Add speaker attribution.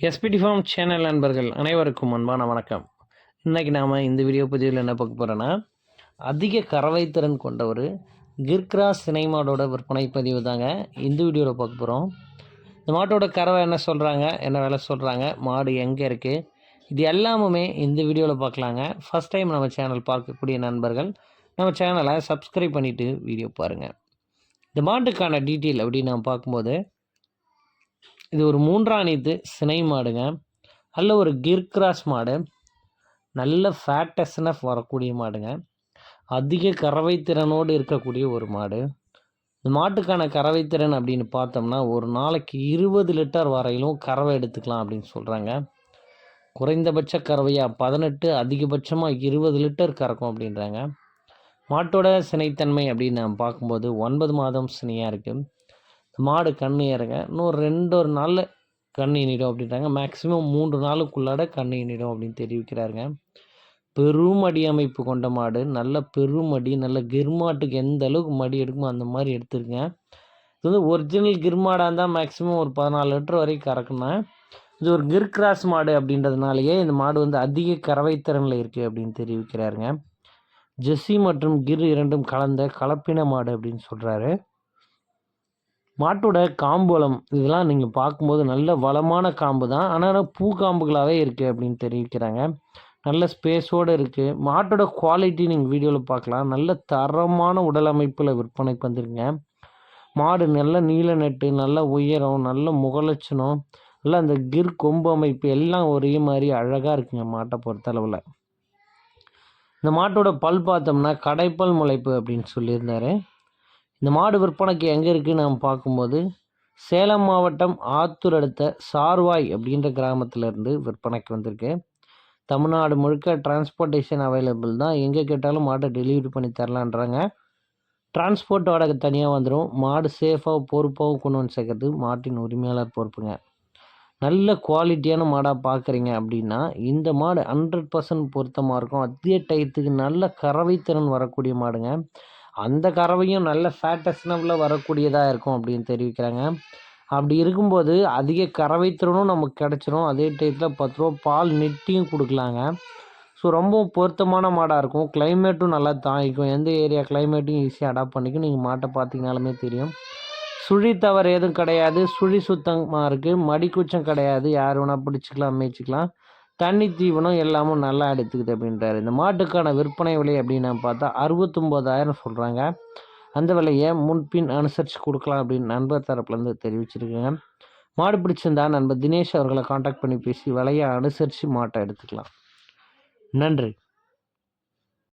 Speaker 1: SPD form channel நண்பர்கள் அனைவருக்கும் அன்பான வணக்கம். இன்றைக்கி நாம் இந்த வீடியோ பதிவில் என்ன பார்க்க போகிறோன்னா அதிக கறவை திறன் கொண்ட ஒரு கிர்க்ராஸ் சினைமாடோட விற்பனை பதிவு தாங்க இந்த வீடியோவில் பார்க்க போகிறோம் இந்த மாட்டோட கறவை என்ன சொல்கிறாங்க என்ன வேலை சொல்கிறாங்க மாடு எங்கே இருக்குது இது எல்லாமுமே இந்த வீடியோவில் பார்க்கலாங்க. ஃபஸ்ட் டைம் நம்ம சேனல் பார்க்கக்கூடிய நண்பர்கள் நம்ம சேனலை சப்ஸ்கிரைப் பண்ணிவிட்டு வீடியோ பாருங்கள் இந்த மாட்டுக்கான டீட்டெயில் அப்படின்னு நம்ம பார்க்கும்போது இது ஒரு மூன்றாணித்து சினை மாடுங்க. நல்ல ஒரு கிர் கிராஸ் மாடு. நல்ல ஃபேட்டஸ்னஃப் வரக்கூடிய மாடுங்க. அதிக கறவை திறனோடு இருக்கக்கூடிய ஒரு மாடு. இந்த மாட்டுக்கான கறவை திறன் அப்படின்னு பார்த்தோம்னா ஒரு நாளைக்கு இருபது லிட்டர் வரையிலும் கறவை எடுத்துக்கலாம் அப்படின்னு சொல்கிறாங்க குறைந்தபட்ச கறவையாக பதினெட்டு அதிகபட்சமாக இருபது லிட்டர் கறக்கும் அப்படின்றாங்க. மாட்டோட சினைத்தன்மை அப்படின்னு நம்ம பார்க்கும்போது ஒன்பது மாதம் சினையாக இருக்குது மாடு கண்ணு இறங்க இன்னும் ரெண்டு ஒரு நாளில் கண்ணு இனிடும் அப்படின்றாங்க. மேக்ஸிமம் மூன்று நாளுக்குள்ளாட கண்ணு இனிடும் அப்படின்னு தெரிவிக்கிறாருங்க. பெரும் அடி அமைப்பு கொண்ட மாடு. நல்ல பெரும் அடி நல்ல கிர்மாட்டுக்கு எந்த அளவுக்கு மடி எடுக்குமோ அந்த மாதிரி எடுத்துருங்க இது வந்து ஒரிஜினல் கிர்மாடாக இருந்தால் மேக்ஸிமம் ஒரு பதினாலு லிட்டர் வரைக்கும் கறக்குன்னா இது ஒரு கிர் கிராஸ் மாடு அப்படின்றதுனாலயே இந்த மாடு வந்து அதிக கறவைத்திறனில் இருக்குது அப்படின்னு தெரிவிக்கிறாருங்க. ஜெஸ்ஸி மற்றும் கிர் இரண்டும் கலந்த கலப்பின மாடு அப்படின்னு சொல்கிறாரு மாட்டோட காம்புலம் இதெல்லாம் நீங்கள் பார்க்கும்போது நல்ல வளமான காம்பு தான் ஆனால் பூ காம்புகளாகவே இருக்குது அப்படின்னு தெரிவிக்கிறாங்க. நல்ல ஸ்பேஸோடு இருக்குது மாட்டோட குவாலிட்டி நீங்கள் வீடியோவில் பார்க்கலாம். நல்ல தரமான உடல் அமைப்பில் விற்பனைக்கு வந்துருங்க மாடு நல்ல நீல நெட்டு நல்ல உயரம் நல்ல முகலட்சணம் நல்ல அந்த கிர் கொம்பு அமைப்பு எல்லாம் ஒரே மாதிரி அழகாக இருக்குங்க மாட்டை பொறுத்தளவில் இந்த மாட்டோட பல் பார்த்தோம்னா கடைப்பல் முளைப்பு அப்படின்னு சொல்லியிருந்தாரு. இந்த மாடு விற்பனைக்கு எங்கே இருக்குதுன்னு நம்ம பார்க்கும்போது சேலம் மாவட்டம் ஆத்தூர் அடுத்த சார்வாய் அப்படின்ற கிராமத்திலேருந்து விற்பனைக்கு வந்திருக்கு. தமிழ்நாடு முழுக்க டிரான்ஸ்போர்ட்டேஷன் அவைலபிள் தான். எங்கே கேட்டாலும் மாட்டை டெலிவரி பண்ணி தரலான்றாங்க. டிரான்ஸ்போர்ட் வாடகை தனியாக வந்துடும் மாடு சேஃபாக பொறுப்பாகவும் கொண்டு வந்து சேர்க்கறது மாட்டின் உரிமையாளர் பொறுப்புங்க. நல்ல குவாலிட்டியான மாடாக பார்க்குறீங்க அப்படின்னா இந்த மாடு ஹண்ட்ரட் பர்சன்ட் பொருத்தமாக இருக்கும். அதே டயத்துக்கு நல்ல கறவைத்திறன் வரக்கூடிய மாடுங்க. அந்த கறவையும் நல்ல ஃபேட்டஸ்னபிளாக வரக்கூடியதாக இருக்கும் அப்படின்னு தெரிவிக்கிறாங்க. அப்படி இருக்கும்போது அதிக கறவை திறனும் நமக்கு கிடச்சிரும். அதே டயத்தில் பத்து ரூபா பால் நெட்டியும் கொடுக்கலாங்க. ஸோ ரொம்ப பொருத்தமான மாடாக இருக்கும். கிளைமேட்டும் நல்லா தாங்கிக்கும். எந்த ஏரியா கிளைமேட்டும் ஈஸியாக அடாப்ட் பண்ணிக்கும். நீங்கள் மாட்டை பார்த்தீங்கனாலுமே தெரியும். சுழி தவறு எதுவும் கிடையாது. சுழி சுத்தமாக இருக்குது மடிக்குச்சம் கிடையாது. யார் வேணால் பிடிச்சிக்கலாம் மேய்ச்சிக்கலாம். தண்ணி தீவனம் எல்லாமும் நல்லா எடுத்துக்குது அப்படின்றாரு. இந்த மாட்டுக்கான விற்பனை விலை அப்படின்னு பார்த்தா அறுபத்தொம்போதாயிரம் சொல்கிறாங்க அந்த விலையை முன்பின் அனுசரித்து கொடுக்கலாம் அப்படின்னு நண்பர் தரப்புலேருந்து தெரிவிச்சிருக்கேங்க. மாடு பிடிச்சிருந்தா நண்பர் தினேஷ் அவர்களை காண்டாக்ட் பண்ணி பேசி விலையை அனுசரித்து மாட்டை எடுத்துக்கலாம். நன்றி.